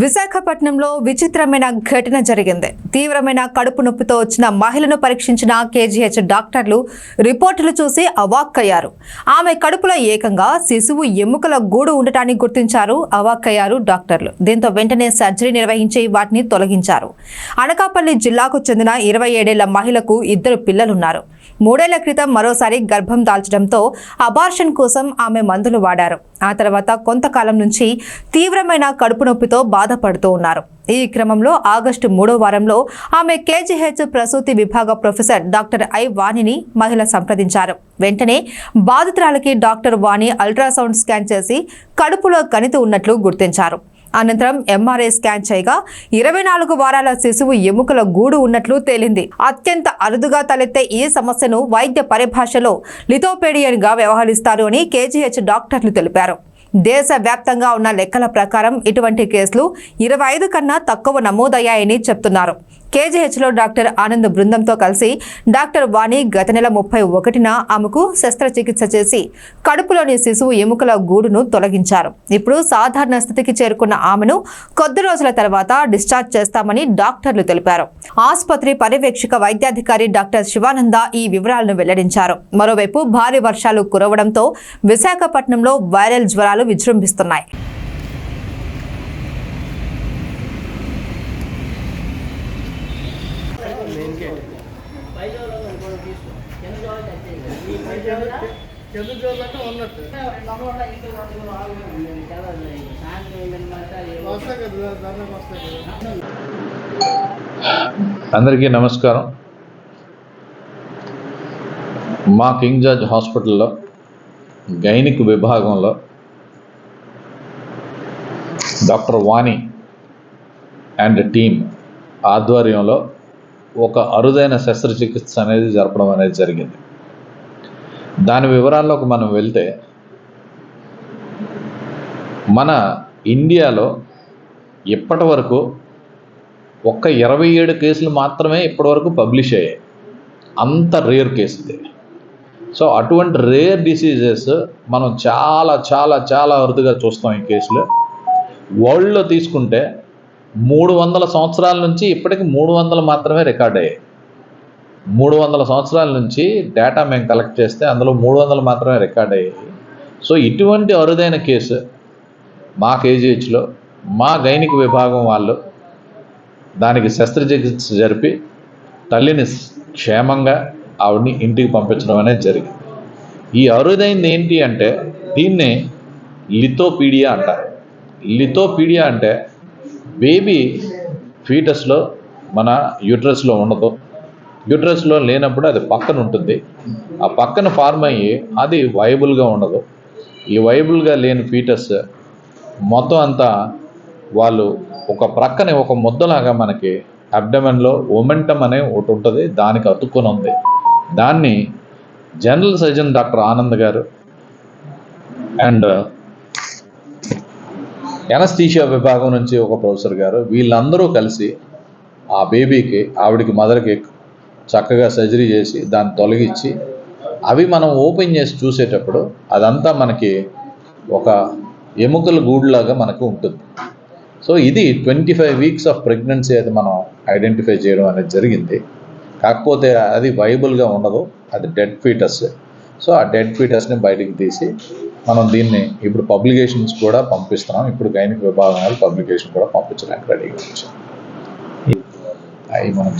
విశాఖపట్నంలో విచిత్రమైన ఘటన జరిగింది. తీవ్రమైన కడుపు నొప్పితో వచ్చిన మహిళను పరీక్షించిన కేజీహెచ్ డాక్టర్లు రిపోర్టులు చూసి అవాక్కయ్యారు. ఆమె కడుపులో ఏకంగా శిశువు ఎముకల గూడు ఉండటాన్ని గుర్తించారు అవాక్కయ్యారు డాక్టర్లు. దీంతో వెంటనే సర్జరీ నిర్వహించి వాటిని తొలగించారు. అనకాపల్లి జిల్లాకు చెందిన ఇరవై ఏడేళ్ళ మహిళకు ఇద్దరు పిల్లలున్నారు. మూడేళ్ళ క్రితం మరోసారి గర్భం దాల్చడంతో అబార్షన్ కోసం ఆమె మందులు వాడారు. ఆ తర్వాత కొంతకాలం నుంచి తీవ్రమైన కడుపు నొప్పితో బాధపడుతూ ఉన్నారు. ఈ క్రమంలో ఆగస్టు మూడో వారంలో ఆమె కేజీహెచ్ ప్రసూతి విభాగ ప్రొఫెసర్ డాక్టర్ ఐ వాణిని మహిళ సంప్రదించారు. వెంటనే బాధితురాలకి డాక్టర్ వాణి అల్ట్రాసౌండ్ స్కాన్ చేసి కడుపులో కణితి ఉన్నట్లు గుర్తించారు. అనంతరం ఎంఆర్ఐ స్కాన్ చేయగా ఇరవై నాలుగు వారాల శిశువు ఎముకల గూడు ఉన్నట్లు తేలింది. అత్యంత అరుదుగా తలెత్తే ఈ సమస్యను వైద్య పరిభాషలో లిథోపేడియన్గా వ్యవహరిస్తారు అని కేజీహెచ్ డాక్టర్లు తెలిపారు. దేశవ్యాప్తంగా ఉన్న లెక్కల ప్రకారం ఇటువంటి కేసులు ఇరవై ఐదు కన్నా తక్కువ నమోదయ్యాయని చెప్తున్నారు. కేజీహెచ్లో డాక్టర్ ఆనంద్ బృందంతో కలిసి డాక్టర్ వాణి గత నెల ముప్పై ఒకటిన ఆమెకు శస్త్రచికిత్స చేసి కడుపులోని శిశువు ఎముకల గూడును తొలగించారు. ఇప్పుడు సాధారణ స్థితికి చేరుకున్న ఆమెను కొద్ది రోజుల తర్వాత డిశ్చార్జ్ చేస్తామని డాక్టర్లు తెలిపారు. ఆసుపత్రి పర్యవేక్షక వైద్యాధికారి డాక్టర్ శివానంద ఈ వివరాలను వెల్లడించారు. మరోవైపు భారీ వర్షాలు కురవడంతో విశాఖపట్నంలో వైరల్ జ్వరాలు విజృంభిస్తున్నాయి. ఎందుకు చూడాలంటే ఉన్నట్టు వస్తాయి కదా దానికి వస్తాయి కదా అందరికీ నమస్కారం. మా కింగ్ జార్జ్ హాస్పిటల్లో గైనిక్ విభాగంలో డాక్టర్ వాణి అండ్ టీమ్ ఆధ్వర్యంలో ఒక అరుదైన శస్త్రచికిత్స అనేది జరపడం అనేది జరిగింది. దాని వివరాల్లోకి మనం వెళ్తే మన ఇండియాలో ఇప్పటి వరకు ఒక్క ఇరవై ఏడు కేసులు మాత్రమే ఇప్పటివరకు పబ్లిష్ అయ్యాయి. అంత రేర్ కేసు ఇది సో అటువంటి రేర్ డిసీజెస్ మనం చాలా చాలా చాలా అరుదుగా చూస్తాం ఈ కేసులు. వరల్డ్లో తీసుకుంటే మూడు వందల సంవత్సరాల నుంచి ఇప్పటికి మూడు వందలు మాత్రమే రికార్డ్ అయ్యాయి. మూడు వందల సంవత్సరాల నుంచి డేటా మేము కలెక్ట్ చేస్తే అందులో మూడు వందలు మాత్రమే రికార్డ్ అయ్యాయి. సో ఇటువంటి అరుదైన కేసు మా కేజీహెచ్లో మా గైనిక్ విభాగం వాళ్ళు దానికి శస్త్రచికిత్స జరిపి తల్లిని క్షేమంగా ఆవిడని ఇంటికి పంపించడం అనేది జరిగింది. ఈ అరుదైంది ఏంటి అంటే దీన్ని లిథోపీడియా అంటారు. లిథోపీడియా అంటే బేబీ ఫీటస్లో మన యూట్రస్లో ఉండదు. యూట్రస్లో లేనప్పుడు అది పక్కన ఉంటుంది. ఆ పక్కన ఫార్మ్ అయ్యి అది వైబుల్గా ఉండదు. ఈ వైబుల్గా లేని ఫీటస్ మొత్తం అంతా వాళ్ళు ఒక ప్రక్కనే ఒక ముద్దలాగా మనకి అబ్డమెన్లో ఒమెంటమ్ అనే ఒకటి ఉంటుంది. దానికి అతుక్కొని ఉంది. దాన్ని జనరల్ సర్జన్ డాక్టర్ ఆనంద్ గారు అండ్ ఎనస్థీషియా విభాగం నుంచి ఒక ప్రొఫెసర్ గారు వీళ్ళందరూ కలిసి ఆ బేబీకి ఆవిడికి మదర్కి చక్కగా సర్జరీ చేసి దాన్ని తొలగించి అవి మనం ఓపెన్ చేసి చూసేటప్పుడు అదంతా మనకి ఒక ఎముకల గూడులాగా మనకు ఉంటుంది. సో ఇది twenty five weeks of pregnancy అయితే మనం ఐడెంటిఫై చేయడం అనేది జరిగింది. కాకపోతే అది వైబుల్గా ఉండదు అది డెడ్ ఫీటస్. సో ఆ డెడ్ ఫీటర్స్ని బయటికి తీసి మనం దీన్ని ఇప్పుడు పబ్లికేషన్స్ కూడా పంపిస్తున్నాం. ఇప్పుడు గైనిక్ విభాగాలు పబ్లికేషన్ కూడా పంపించడానికి రెడీగా వచ్చాం అవి మనం